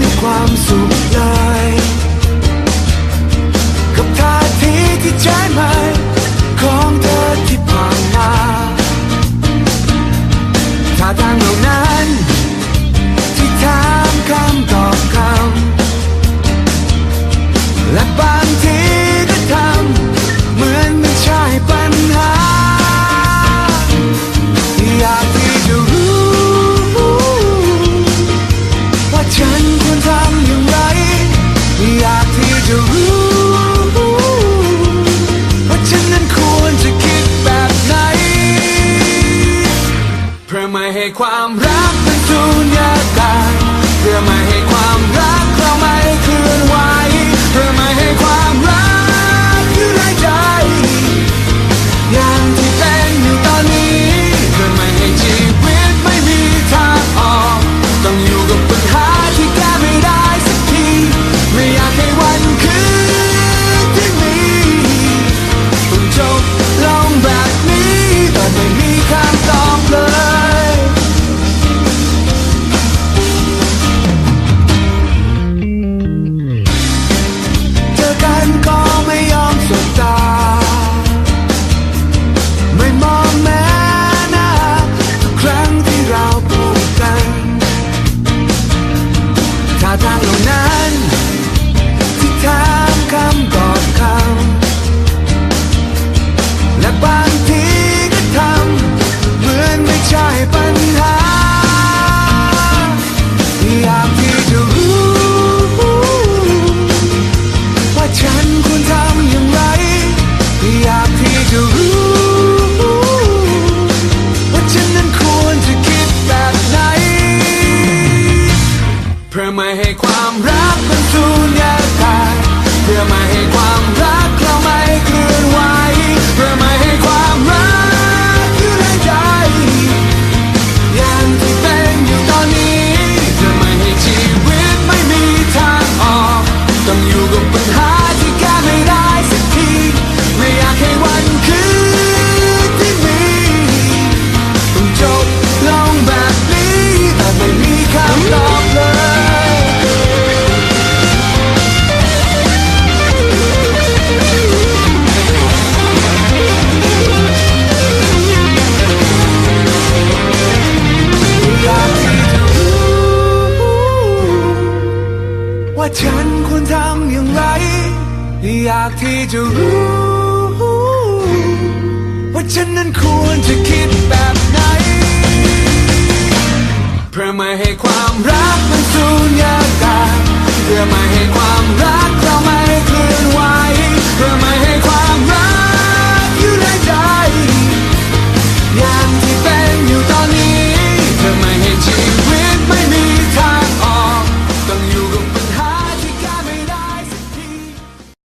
มีความสุขได้ ไม่ให้ความรักเป็นสุญญากาศเพื่อไม่ให้ความรักเราไม่คืนวัน พื่อไม่ให้ความรักมันสูญญากาศเพื่อไม่ให้ความรัก จะรู้ ว่าฉันนั้นควรจะคิดแบบไหน เพื่อไม่ให้ความรักมันสูญยากาศเพื่อไม่ให้ความรัก